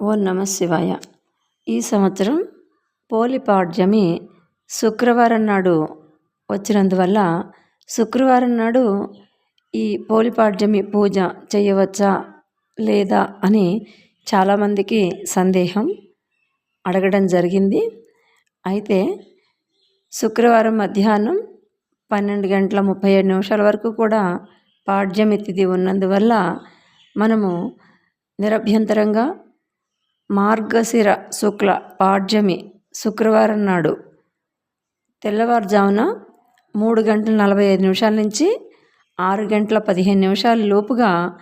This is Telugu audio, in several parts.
ఓ నమ శివాయ. ఈ సంవత్సరం పోలిపాడ్యమి శుక్రవారం నాడు వచ్చినందువల్ల శుక్రవారం నాడు ఈ పోలిపాడ్యమి పూజ చేయవచ్చా లేదా అని చాలామందికి సందేహం అడగడం జరిగింది. అయితే శుక్రవారం మధ్యాహ్నం పన్నెండు గంటల ముప్పై ఏడు నిమిషాల వరకు కూడా పాడ్యమి తిథి ఉన్నందువల్ల మనము నిరభ్యంతరంగా మార్గశిర శుక్ల పాడ్యమి శుక్రవారం నాడు తెల్లవారుజామున మూడు గంటల నలభై ఐదు నిమిషాల నుంచి ఆరు గంటల పదిహేను నిమిషాల లోపుగా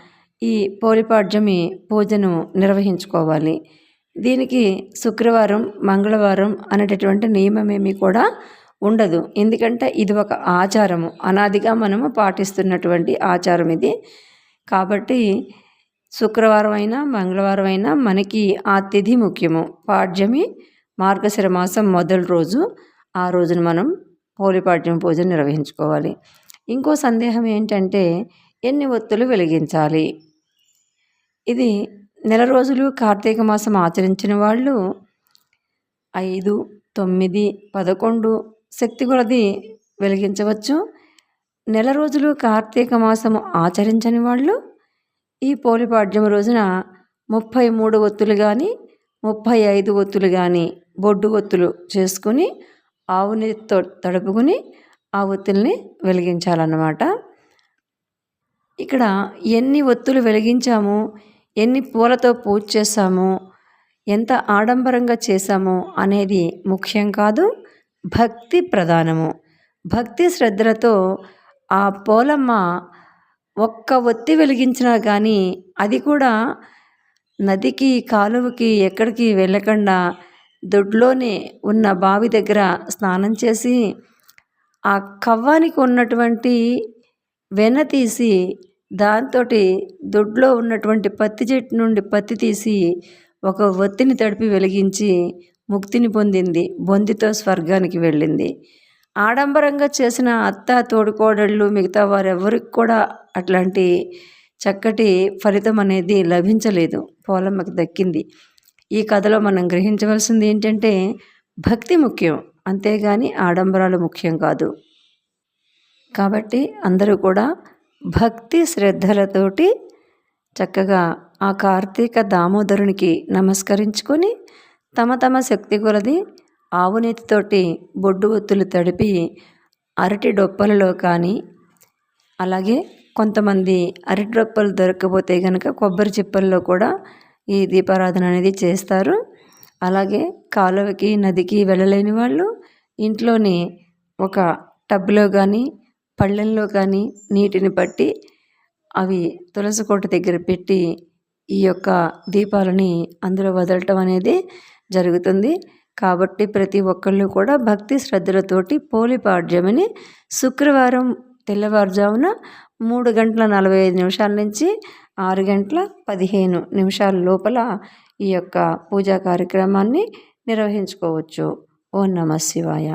ఈ పోలిపాడ్యమి పూజను నిర్వహించుకోవాలి. దీనికి శుక్రవారం మంగళవారం అనేటటువంటి నియమమేమీ కూడా ఉండదు. ఎందుకంటే ఇది ఒక ఆచారము. అనాదిగా మనము పాటిస్తున్నటువంటి ఆచారం ఇది. కాబట్టి శుక్రవారం అయినా మంగళవారం అయినా మనకి ఆ తిథి ముఖ్యము. పాడ్యమి మార్గశిర మాసం మొదటి రోజు. ఆ రోజున మనం హోలీపాడ్యం పూజ నిర్వహించుకోవాలి. ఇంకో సందేహం ఏంటంటే ఎన్ని ఒత్తులు వెలిగించాలి? ఇది నెల రోజులు కార్తీక మాసం ఆచరించిన వాళ్ళు ఐదు తొమ్మిది పదకొండు శక్తి కొలది వెలిగించవచ్చు. నెల రోజులు కార్తీక మాసము ఆచరించని వాళ్ళు ఈ పోలిపాడ్యం రోజున ముప్పై మూడు ఒత్తులు కానీ ముప్పై ఐదు ఒత్తులు కానీ బొడ్డు ఒత్తులు చేసుకుని ఆవు నీటితో తడుపుకుని ఆ ఒత్తుల్ని వెలిగించాలన్నమాట. ఇక్కడ ఎన్ని ఒత్తులు వెలిగించాము ఎన్ని పూలతో పూజ చేశాము ఎంత ఆడంబరంగా చేశాము అనేది ముఖ్యం కాదు భక్తి ప్రధానము. భక్తి శ్రద్ధలతో ఆ పోలమ్మ ఒక్క ఒత్తి వెలిగించినా కానీ అది కూడా నదికి కాలువకి ఎక్కడికి వెళ్ళకుండా దొడ్లోనే ఉన్న బావి దగ్గర స్నానం చేసి ఆ కవ్వానికి ఉన్నటువంటి వెన్న తీసి దాంతో దొడ్లో ఉన్నటువంటి పత్తి చెట్టు నుండి పత్తి తీసి ఒక ఒత్తిని తడిపి వెలిగించి ముక్తిని పొందింది బొందితో స్వర్గానికి వెళ్ళింది. ఆడంబరంగా చేసిన అత్త తోడుకోడళ్ళు మిగతా వారెవరికి కూడా అట్లాంటి చక్కటి ఫలితం అనేది లభించలేదు. పోలమ్మకి దక్కింది. ఈ కథలో మనం గ్రహించవలసింది ఏంటంటే భక్తి ముఖ్యం. అంతేగాని ఆడంబరాలు ముఖ్యం కాదు. కాబట్టి అందరూ కూడా భక్తి శ్రద్ధలతోటి చక్కగా ఆ కార్తీక దామోదరునికి నమస్కరించుకొని తమ తమ శక్తి కొలది ఆవునేతితోటి బొడ్డు ఒత్తులు తడిపి అరటి డొప్పలలో కానీ అలాగే కొంతమంది అరటి డొప్పలు దొరకకపోతే కనుక కొబ్బరి చిప్పల్లో కూడా ఈ దీపారాధన అనేది చేస్తారు. అలాగే కాలువకి నదికి వెళ్ళలేని వాళ్ళు ఇంట్లోని ఒక టబ్లో కానీ పళ్ళెల్లో కానీ నీటిని పట్టి అవి తులసి కోట దగ్గర పెట్టి ఈ యొక్క దీపాలని అందులో వదలటం అనేది జరుగుతుంది. కాబట్టి ప్రతి ఒక్కళ్ళు కూడా భక్తి శ్రద్ధలతోటి పోలిపాడ్యమని శుక్రవారం తెల్లవారుజామున మూడు గంటల నలభై ఐదు నిమిషాల నుంచి ఆరు గంటల పదిహేను నిమిషాల లోపల ఈ యొక్క పూజా కార్యక్రమాన్ని నిర్వహించుకోవచ్చు. ఓం నమ శివాయ.